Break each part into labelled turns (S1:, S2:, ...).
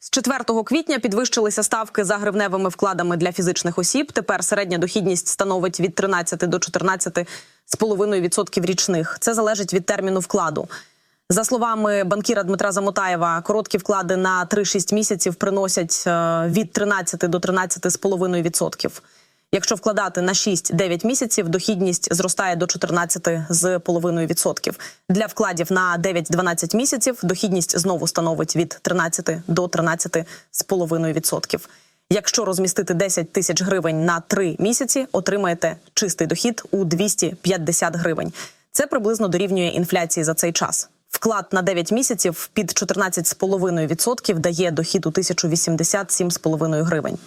S1: З 4 квітня підвищилися ставки за гривневими вкладами для фізичних осіб. Тепер середня дохідність становить від 13 до 14,5% річних. Це залежить від терміну вкладу. За словами банкіра Дмитра Замотаєва, короткі вклади на 3-6 місяців приносять е, від 13 до 13,5%. Якщо вкладати на 6-9 місяців, дохідність зростає до 14,5%. Для вкладів на 9-12 місяців дохідність знову становить від 13 до 13,5%. Якщо розмістити 10 тисяч гривень на 3 місяці, отримаєте чистий дохід у 250 гривень. Це приблизно дорівнює інфляції за цей час. Вклад на 9 місяців під 14,5% дає дохід у 1087,5 гривень.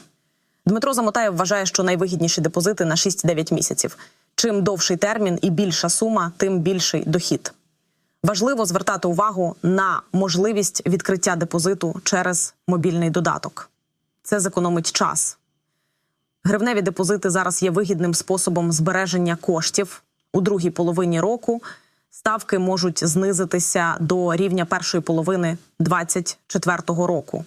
S1: Дмитро Замотаєв вважає, що найвигідніші депозити на 6-9 місяців. Чим довший термін і більша сума, тим більший дохід. Важливо звертати увагу на можливість відкриття депозиту через мобільний додаток. Це зекономить час. Гривневі депозити зараз є вигідним способом збереження коштів у другій половині року. Ставки можуть знизитися до рівня першої половини 2024 року.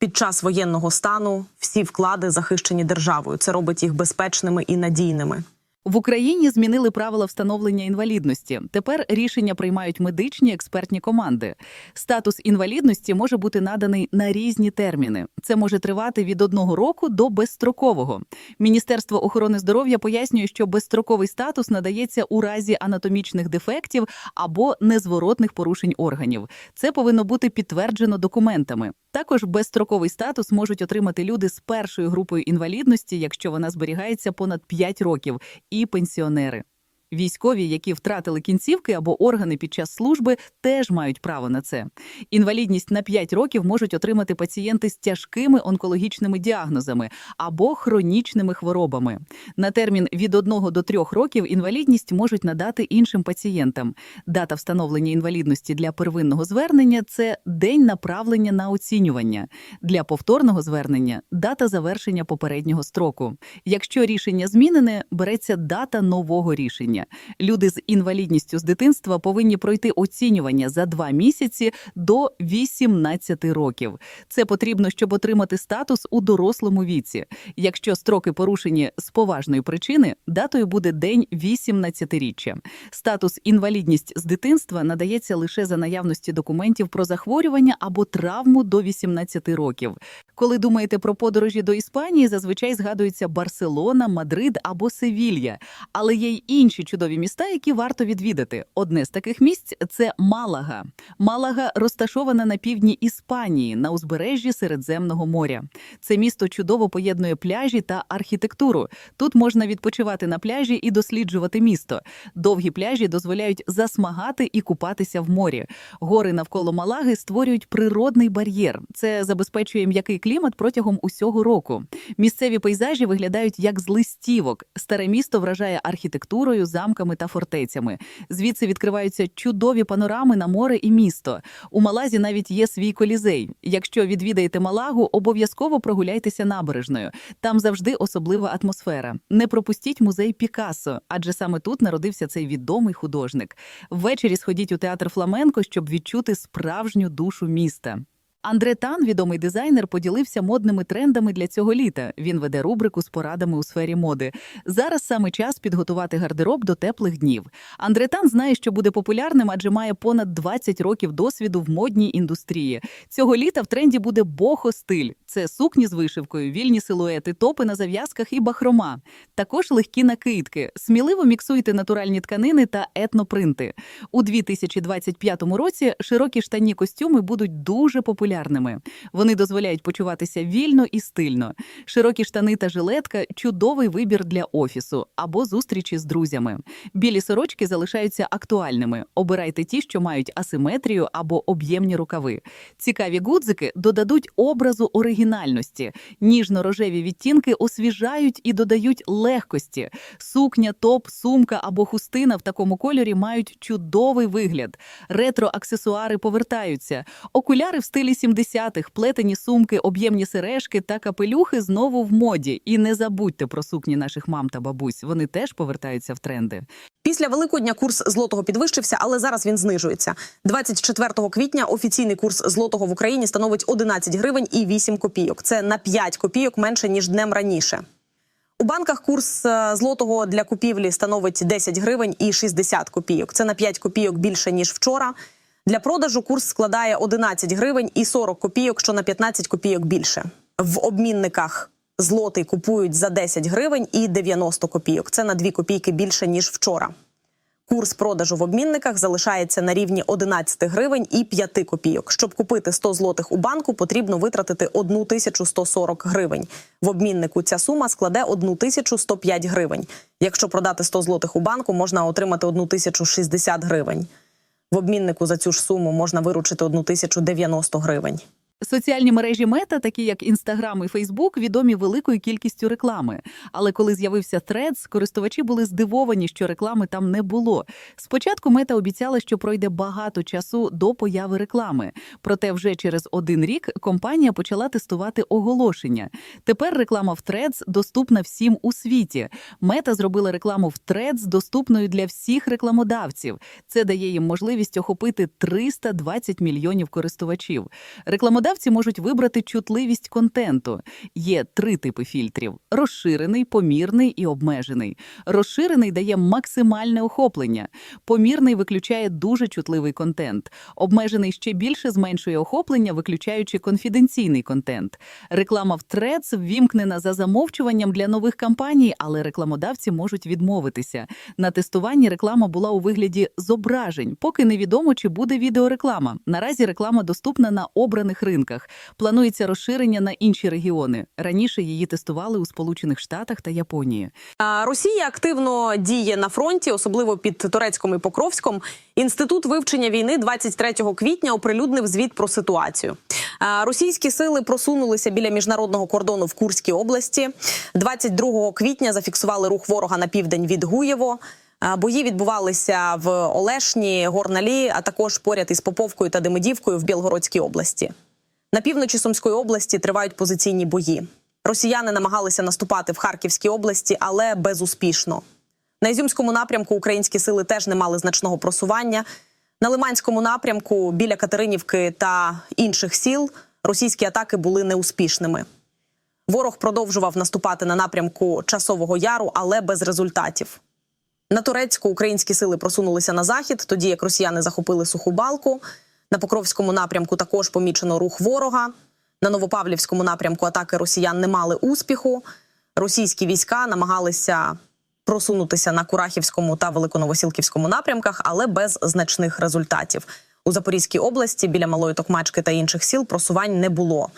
S1: Під час воєнного стану всі вклади захищені державою. Це робить їх безпечними і надійними.
S2: В Україні змінили правила встановлення інвалідності. Тепер рішення приймають медичні експертні команди. Статус інвалідності може бути наданий на різні терміни. Це може тривати від одного року до безстрокового. Міністерство охорони здоров'я пояснює, що безстроковий статус надається у разі анатомічних дефектів або незворотних порушень органів. Це повинно бути підтверджено документами. Також безстроковий статус можуть отримати люди з першою групою інвалідності, якщо вона зберігається понад 5 років, і пенсіонери. Військові, які втратили кінцівки або органи під час служби, теж мають право на це. Інвалідність на 5 років можуть отримати пацієнти з тяжкими онкологічними діагнозами або хронічними хворобами. На термін від 1 до 3 років інвалідність можуть надати іншим пацієнтам. Дата встановлення інвалідності для первинного звернення це день направлення на оцінювання. Для повторного звернення дата завершення попереднього строку. Якщо рішення змінене, береться дата нового рішення. Люди з інвалідністю з дитинства повинні пройти оцінювання за два місяці до 18 років. Це потрібно, щоб отримати статус у дорослому віці. Якщо строки порушені з поважної причини, датою буде день 18-річчя. Статус інвалідність з дитинства надається лише за наявності документів про захворювання або травму до 18 років. Коли думаєте про подорожі до Іспанії, зазвичай згадується Барселона, Мадрид або Севілья. Але є й інші чудові міста, які варто відвідати. Одне з таких місць це Малага. Малага розташована на півдні Іспанії на узбережжі Середземного моря. Це місто чудово поєднує пляжі та архітектуру. Тут можна відпочивати на пляжі і досліджувати місто. Довгі пляжі дозволяють засмагати і купатися в морі. Гори навколо Малаги створюють природний бар'єр. Це забезпечує м'який клімат протягом усього року. Місцеві пейзажі виглядають як з листівок. Старе місто вражає архітектурою, замками та фортецями. Звідси відкриваються чудові панорами на море і місто. У Малазі навіть є свій колізей. Якщо відвідаєте Малагу, обов'язково прогуляйтеся набережною. Там завжди особлива атмосфера. Не пропустіть музей Пікассо, адже саме тут народився цей відомий художник. Ввечері сходіть у театр Фламенко, щоб відчути справжню душу міста. Андре Тан, відомий дизайнер, поділився модними трендами для цього літа. Він веде рубрику з порадами у сфері моди. Зараз саме час підготувати гардероб до теплих днів. Андре Тан знає, що буде популярним, адже має понад 20 років досвіду в модній індустрії. Цього літа в тренді буде бохо-стиль. Це сукні з вишивкою, вільні силуети, топи на зав'язках і бахрома. Також легкі накидки. Сміливо міксуйте натуральні тканини та етнопринти. У 2025 році широкі штанні костюми будуть дуже популярними. Вони дозволяють почуватися вільно і стильно. Широкі штани та жилетка чудовий вибір для офісу або зустрічі з друзями. Білі сорочки залишаються актуальними. Обирайте ті, що мають асиметрію або об'ємні рукави. Цікаві гудзики додадуть образу оригінальності. Ніжно-рожеві відтінки освіжають і додають легкості. Сукня, топ, сумка або хустина в такому кольорі мають чудовий вигляд. Ретро-аксесуари повертаються. Окуляри в стилі 80-х плетені сумки, об'ємні сережки та капелюхи знову в моді. І не забудьте про сукні наших мам та бабусь. Вони теж повертаються в тренди.
S1: Після Великодня курс злотого підвищився, але зараз він знижується. 24 квітня офіційний курс злотого в Україні становить 11 гривень і 8 копійок. Це на 5 копійок менше ніж днем раніше. У банках курс е, злотого для купівлі становить 10 гривень і 60 копійок. Це на 5 копійок більше ніж вчора. Для продажу курс складає 11 гривень і 40 копійок, що на 15 копійок більше. В обмінниках злотий купують за 10 гривень і 90 копійок. Це на 2 копійки більше ніж вчора. Курс продажу в обмінниках залишається на рівні 11 гривень і 5 копійок. Щоб купити 100 злотих у банку, потрібно витратити 1140 гривень. В обміннику ця сума складе 1105 гривень. Якщо продати 100 злотих у банку, можна отримати 1060 гривень. В обміннику за цю ж суму можна виручити 1090 гривень.
S2: Соціальні мережі Мета, такі як Інстаграм і Фейсбук, відомі великою кількістю реклами. Але коли з'явився Threads, користувачі були здивовані, що реклами там не було. Спочатку Мета обіцяла, що пройде багато часу до появи реклами. Проте вже через один рік компанія почала тестувати оголошення. Тепер реклама в Threads доступна всім у світі. Мета зробила рекламу в Threads доступною для всіх рекламодавців. Це дає їм можливість охопити 320 мільйонів користувачів. Рекламодавці можуть вибрати чутливість контенту. Є три типи фільтрів: розширений, помірний і обмежений. Розширений дає максимальне охоплення. Помірний виключає дуже чутливий контент. Обмежений ще більше зменшує охоплення, виключаючи конфіденційний контент. Реклама в Threads ввімкнена за замовчуванням для нових кампаній, але рекламодавці можуть відмовитися. На тестуванні реклама була у вигляді зображень, поки невідомо, чи буде відеореклама. Наразі реклама доступна на обраних ринках. Планується розширення на інші регіони. Раніше її тестували у Сполучених Штатах та Японії.
S1: А, Росія активно діє на фронті, особливо під Турецьком і Покровськом. Інститут вивчення війни 23 квітня оприлюднив звіт про ситуацію. Російські сили просунулися біля міжнародного кордону в Курській області. 22 квітня зафіксували рух ворога на південь від Гуєво. Бої відбувалися в Олешні, Горналі, а також поряд із Поповкою та Демидівкою в Білгородській області. На півночі Сумської області тривають позиційні бої. Росіяни намагалися наступати в Харківській області, але безуспішно. На Ізюмському напрямку українські сили теж не мали значного просування. На Лиманському напрямку біля Катеринівки та інших сіл російські атаки були неуспішними. Ворог продовжував наступати на напрямку Часового Яру, але без результатів. На Турецьку українські сили просунулися на захід, тоді як росіяни захопили суху балку. На Покровському напрямку також помічено рух ворога. На Новопавлівському напрямку атаки росіян не мали успіху. Російські війська намагалися просунутися на Курахівському та Великоновосілківському напрямках, але без значних результатів. У Запорізькій області біля Малої Токмачки та інших сіл просувань не було.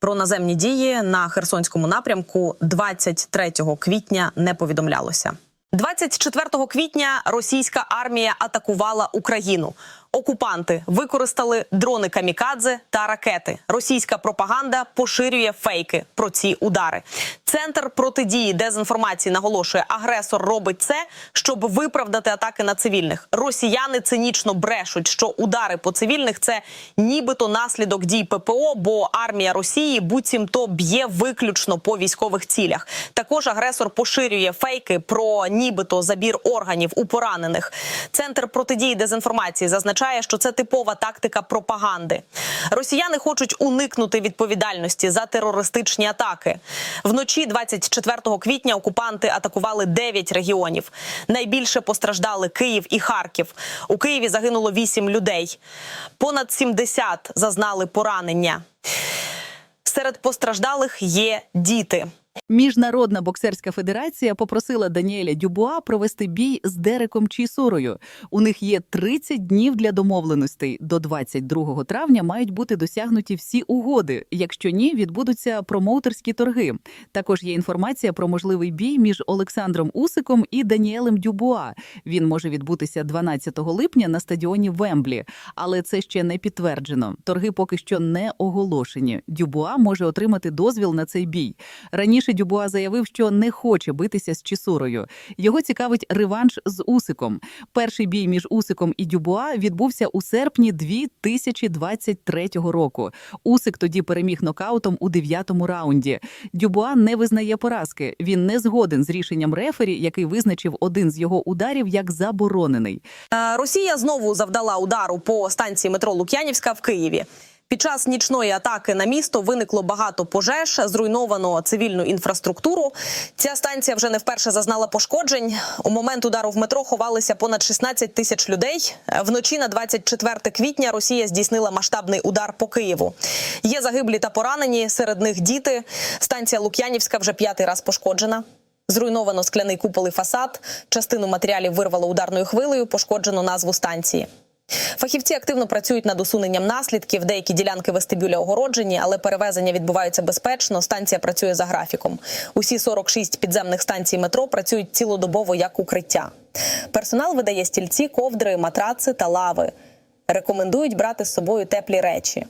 S1: Про наземні дії на Херсонському напрямку 23 квітня не повідомлялося. 24 квітня російська армія атакувала Україну. Окупанти використали дрони камікадзе та ракети. Російська пропаганда поширює фейки про ці удари. Центр протидії дезінформації наголошує, агресор робить це, щоб виправдати атаки на цивільних. Росіяни цинічно брешуть, що удари по цивільних це нібито наслідок дій ППО, бо армія Росії буцімто б'є виключно по військових цілях. Також агресор поширює фейки про нібито забір органів у поранених. Центр протидії дезінформації зазначає, що це типова тактика пропаганди. Росіяни хочуть уникнути відповідальності за терористичні атаки. Вночі 24 квітня окупанти атакували 9 регіонів. Найбільше постраждали Київ і Харків. У Києві загинуло 8 людей. Понад 70 зазнали поранення. Серед постраждалих є діти.
S2: Міжнародна боксерська федерація попросила Даніеля Дюбуа провести бій з Дереком Чісурою. У них є 30 днів для домовленостей. До 22 травня мають бути досягнуті всі угоди. Якщо ні, відбудуться промоутерські торги. Також є інформація про можливий бій між Олександром Усиком і Даніелем Дюбуа. Він може відбутися 12 липня на стадіоні Вемблі, але це ще не підтверджено. Торги поки що не оголошені. Дюбуа може отримати дозвіл на цей бій. Раніше Раніше Дюбуа заявив, що не хоче битися з Чісурою. Його цікавить реванш з Усиком. Перший бій між Усиком і Дюбуа відбувся у серпні 2023 року. Усик тоді переміг нокаутом у дев'ятому раунді. Дюбуа не визнає поразки. Він не згоден з рішенням рефері, який визначив один з його ударів як заборонений.
S1: Е, Росія знову завдала удару по станції метро Лук'янівська в Києві. Під час нічної атаки на місто виникло багато пожеж, зруйновано цивільну інфраструктуру. Ця станція вже не вперше зазнала пошкоджень. У момент удару в метро ховалися понад 16 тисяч людей. Вночі на 24 квітня Росія здійснила масштабний удар по Києву. Є загиблі та поранені, серед них діти. Станція Лук'янівська вже п'ятий раз пошкоджена. Зруйновано скляний купол і фасад. Частину матеріалів вирвало ударною хвилею, пошкоджено назву станції. Фахівці активно працюють над усуненням наслідків. Деякі ділянки вестибюля огороджені, але перевезення відбуваються безпечно. Станція працює за графіком. Усі 46 підземних станцій метро працюють цілодобово як укриття. Персонал видає стільці, ковдри, матраци та лави. Рекомендують брати з собою теплі речі.